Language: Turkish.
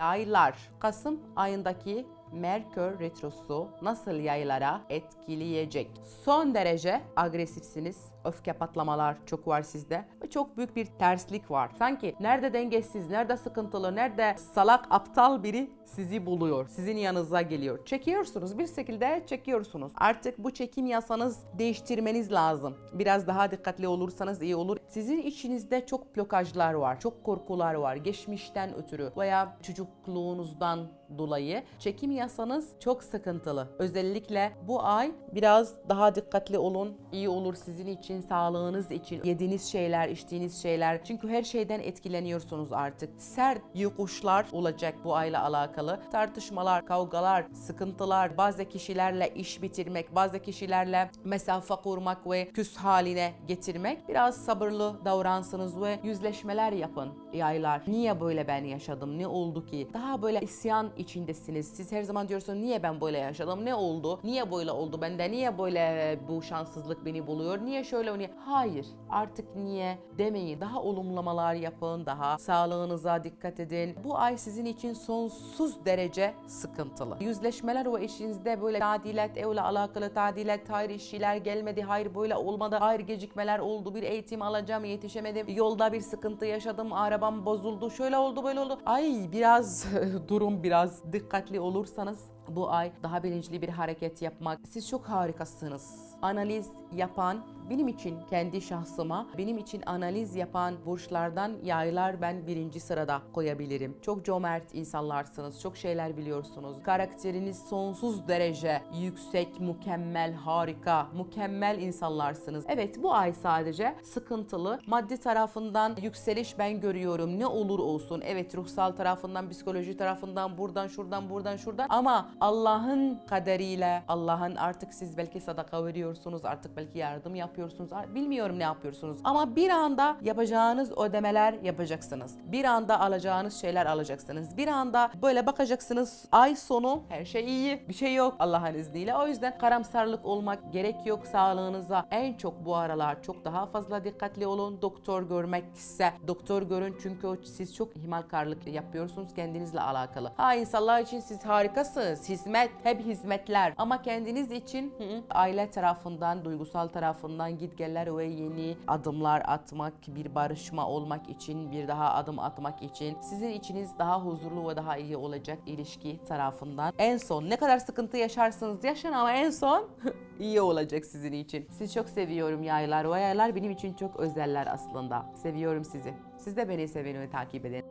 Yaylar. Kasım ayındaki Merkür Retrosu nasıl yaylara etkileyecek? Son derece agresifsiniz. Öfke patlamalar çok var sizde. Çok büyük bir terslik var. Sanki nerede dengesiz, nerede sıkıntılı, nerede salak, aptal biri sizi buluyor. Sizin yanınıza geliyor. Çekiyorsunuz. Bir şekilde çekiyorsunuz. Artık bu çekim yasanız değiştirmeniz lazım. Biraz daha dikkatli olursanız iyi olur. Sizin içinizde çok blokajlar var. Çok korkular var. Geçmişten ötürü veya çocukluğunuzdan dolayı çekim yasanız çok sıkıntılı. Özellikle bu ay biraz daha dikkatli olun. İyi olur sizin için, sağlığınız için. Yediğiniz şeyler, içtiğiniz şeyler. Çünkü her şeyden etkileniyorsunuz artık. Sert yokuşlar olacak bu ayla alakalı. Tartışmalar, kavgalar, sıkıntılar, bazı kişilerle iş bitirmek, bazı kişilerle mesafe kurmak ve küs haline getirmek. Biraz sabırlı davransınız ve yüzleşmeler yapın yaylar. Niye böyle ben yaşadım? Ne oldu ki? Daha böyle isyan içindesiniz. Siz her zaman diyorsunuz niye ben böyle yaşadım? Ne oldu? Niye böyle oldu bende? Niye böyle bu şanssızlık beni buluyor? Niye şöyle niye? Hayır. Artık niye demeyin. Daha olumlamalar yapın. Daha sağlığınıza dikkat edin. Bu ay sizin için sonsuz derece sıkıntılı. Yüzleşmeler ve eşinizde böyle tadilat, evle alakalı tadilat, hayır işçiler gelmedi, hayır böyle olmadı, hayır gecikmeler oldu, bir eğitim alacağım, yetişemedim, yolda bir sıkıntı yaşadım, arabam bozuldu, şöyle oldu, böyle oldu. Ay biraz durum biraz dikkatli olursanız bu ay daha bilinçli bir hareket yapmak. Siz çok harikasınız. Analiz yapan benim için kendi şahsıma, benim için analiz yapan burçlardan yaylar ben birinci sırada koyabilirim. Çok cömert insanlarsınız, çok şeyler biliyorsunuz. Karakteriniz sonsuz derece yüksek, mükemmel, harika, mükemmel insanlarsınız. Evet bu ay sadece sıkıntılı. Maddi tarafından yükseliş ben görüyorum. Ne olur olsun. Evet ruhsal tarafından, psikoloji tarafından, buradan, şuradan, buradan, şuradan. Ama Allah'ın kaderiyle, Allah'ın artık siz belki sadaka veriyorsunuz, artık belki yardım yapıyorsunuz. Bilmiyorum ne yapıyorsunuz. Ama bir anda yapacağınız ödemeler yapacaksınız. Bir anda alacağınız şeyler alacaksınız. Bir anda böyle bakacaksınız. Ay sonu her şey iyi. Bir şey yok Allah'ın izniyle. O yüzden karamsarlık olmak gerek yok sağlığınıza. En çok bu aralar çok daha fazla dikkatli olun. Doktor görmekse doktor görün çünkü siz çok ihmalkarlık yapıyorsunuz kendinizle alakalı. Ha insanlar için siz harikasınız. Hizmet, hep hizmetler. Ama kendiniz için hı, aile tarafından, duygusal tarafından gitgeller ve yeni adımlar atmak, bir barışma olmak için, bir daha adım atmak için sizin içiniz daha huzurlu ve daha iyi olacak ilişki tarafından. En son ne kadar sıkıntı yaşarsınız yaşın ama en son iyi olacak sizin için. Sizi çok seviyorum yaylar. O yaylar benim için çok özeller aslında. Seviyorum sizi. Siz de beni sevin ve takip edin.